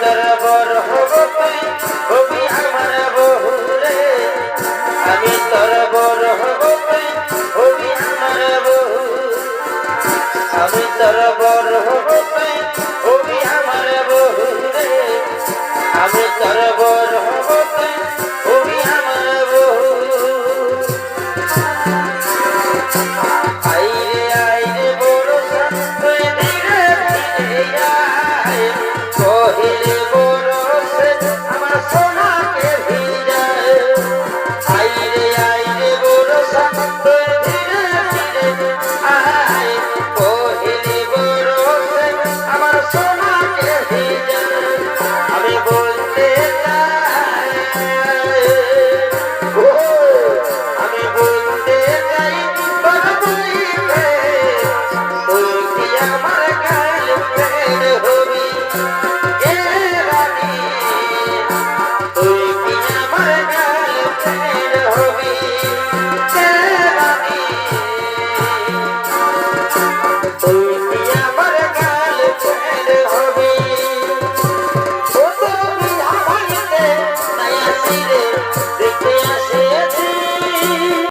তোর বর হব তুই হবি আমার বহু রে। আমি তোর বর হব তুই হবি আমার বহু। আমি তোর বর হব তুই হবি আমার বহু রে। আমি তোর বর হব তুই হবি আমার বহু। আইরে আইরে বড় তুই ধীরে ধীরে আয়। কহিলে বড় আমার